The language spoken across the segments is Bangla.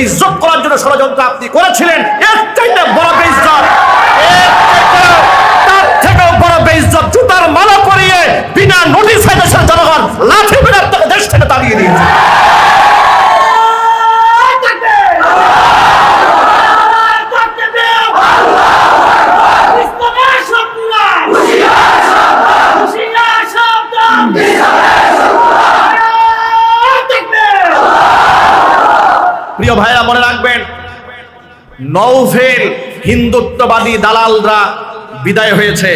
বেইজ্জত করার জন্য ষড়যন্ত্র আপনি করেছিলেন। এর চাইতে বড় বেইজ্জত তার থেকেও বড় বেইজ্জত, জুতার মালা করিয়ে বিনা নোটিশে দেশের প্রিয় ভাইরা মনে রাখবেন নৌফেল হিন্দুত্ববাদী দালালরা বিদায় হয়েছে,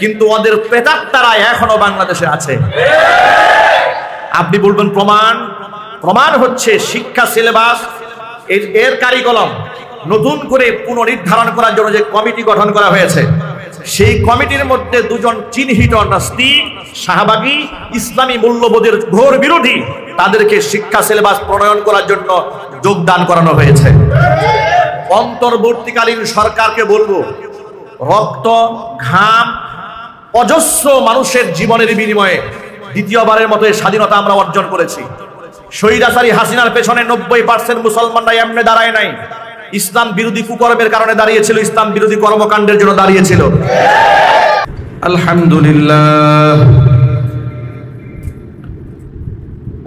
কিন্তু ওদের প্রেতাত্মারা এখনও বাংলাদেশে আছে। আপনি বলবেন, প্রমাণ? প্রমাণ হচ্ছে শিক্ষা সিলেবাস, এর কারিকলম নতুন করে পুনর্নির্ধারণ করার জন্য যে কমিটি গঠন করা হয়েছে, সেই কমিটির মধ্যে দুজন চিহ্নিত নাস্তিক, শাহবাগী, ইসলামী মূল্যবোধের ঘোর বিরোধী, তাদেরকে শিক্ষা সিলেবাস প্রণয়ন করার জন্য যোগদান করানো হয়েছে। অন্তর্বর্তীকালীন সরকারকে বলব, রক্ত, ঘাম, অজস্র মানুষের জীবনের বিনিময়ে দ্বিতীয়বারের মতো স্বাধীনতা আমরা অর্জন করেছি। শহীদাচারী হাসিনার পেছনে নব্বই পার্সেন্ট মুসলমানরা এমনি দাঁড়ায় নাই। ইসলাম বিরোধী কুকর্মের কারণে দাঁড়িয়েছিল, ইসলাম বিরোধী কর্মকাণ্ডের জন্য দাঁড়িয়েছিল। আলহামদুলিল্লাহ।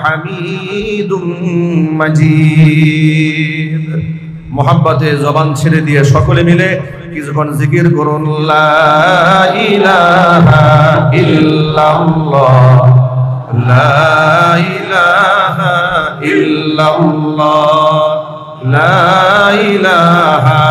حميد مجيد মোহাব্বতে জবান ছেড়ে দিয়ে সকলে মিলে কিছুক্ষণ জিকির করুন লা ইলাহা ইল্লাল্লাহ লা ইলাহা ইল্লাল্লাহ লা ইলাহা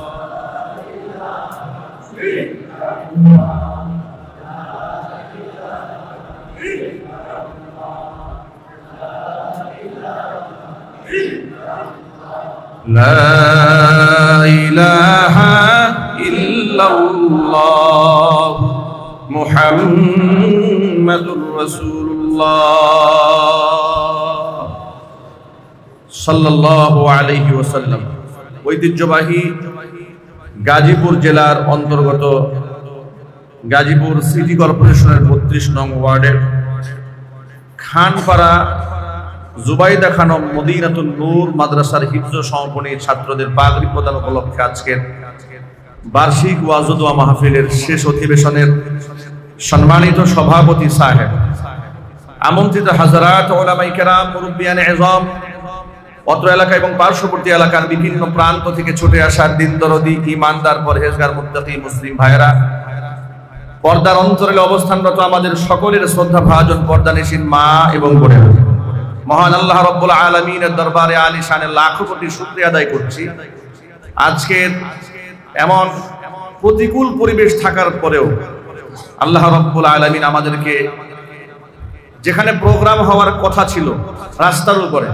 لا إله إلا الله محمد মুহাম্মাদুর রাসূলুল্লাহ সাল্লাল্লাহু আলাইহি ওয়াসাল্লাম ঐতিহ্যবাহী গাজীপুর জেলার অন্তর্গত গাজীপুর সিটি কর্পোরেশনের বত্রিশ নং ওয়ার্ডের খানপাড়া জুবাইদা খানম মদিনাতুল নূর মাদ্রাসার হিফজ সমাপনী ছাত্রদের পাগড়ি প্রদান উপলক্ষে আজকের বার্ষিক ওয়াজুদুয়া মাহফিলের শেষ অধিবেশনের সম্মানিত সভাপতি সাহেব। আমন্ত্রিত হাজারাত ওলামাই কেরাম মুরব্বিয়ান এজম, অত্র এলাকা এবং পার্শ্ববর্তী এলাকার বিভিন্ন প্রান্ত থেকে ছুটে আসার দিন দরদি ইমানদার পরহেজগার, মুত্তাকি, মুসলিম ভাইরা পর্দার অন্তরে অবস্থানরত আমাদের সকলের শ্রদ্ধা, ভাজন পর্দানিসীন মা এবং বোনেরা। মহান আল্লাহ রব্বুল আলমিনের দরবারে আলী শানের লাখো কোটি শুক্রিয়া আদায় করছি। আজকের এমন প্রতিকূল পরিবেশ থাকার পরেও আল্লাহ রব্বুল আলমিন আমাদেরকে যেখানে প্রোগ্রাম হওয়ার কথা ছিল রাস্তার উপরে,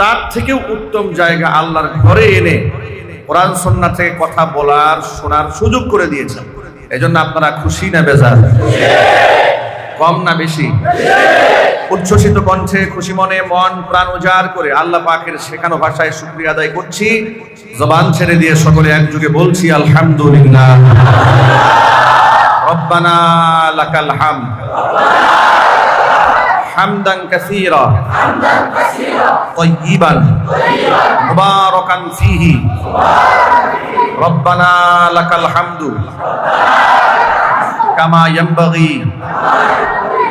তার থেকেও উত্তম জায়গা আল্লাহর ঘরে এনে কোরআন সন্না থেকে কথা বলার, শোনার সুযোগ করে দিয়েছেন এজন্য আপনারা খুশি না বেজার? কম না বেশি? উচ্ছ্বসিত কণ্ঠে খুশি মনে মন প্রাণ উজাড় করে আল্লাহ পাকের শেখানো ভাষায় শুক্রিয়া আদায় করছি জবান ছেড়ে দিয়ে সকলে একযোগে বলছি আলহামদুলিল্লাহ রব্বানা লাকাল হামদ حمدا كثيرا طيبا مباركا فيه ربنا لك الحمد كما ينبغي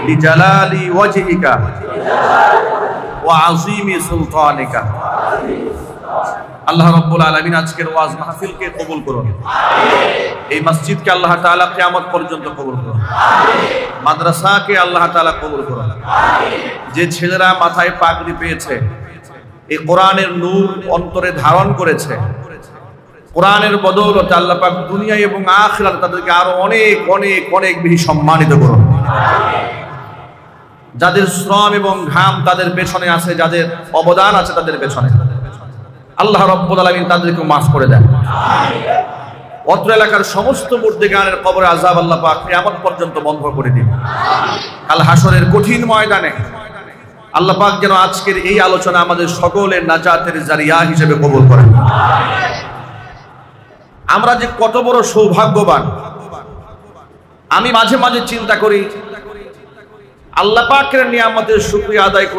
لجلال وجهك وعظيم سلطانك আল্লাহ রব্বুল আলমিন আজকের ওয়াজ মাহফিলকে কবুল করুন এই মসজিদকে আল্লাহ তাআলা কিয়ামত পর্যন্ত কবুল করুন মাদ্রাসাকে আল্লাহ তাআলা কবুল করুন যে ছেলেরা মাথায় পাগড়ি পেয়েছে এই কোরআনের নূর অন্তরে ধারণ করেছে কোরআনের বদৌলতে আল্লাহ পাক দুনিয়া এবং আখিরাত তাদেরকে আরো অনেক অনেক অনেক বেশি সম্মানিত করুন যাদের শ্রম এবং ঘাম তাদের পেছনে আছে, যাদের অবদান আছে তাদের পেছনে। আল্লাহ রব্বুল আলামিন তাদেরকে মাফ করে দেন। অত্র এলাকার সমস্ত মুর্দিগানের কবরে আজাব আল্লাহ পাক কিয়ামত পর্যন্ত বন্ধ করে দিন কাল হাসরের কঠিন ময়দানে আল্লাহ পাক যেন আজকের এই আলোচনা আমাদের সকলের নাজাতের জারিয়া হিসেবে কবুল করেন। আমরা যে কত বড় সৌভাগ্যবান, আমি মাঝে মাঝে চিন্তা করি আল্লাহ পাকের নিয়ামতের শুক্রিয়া আদায়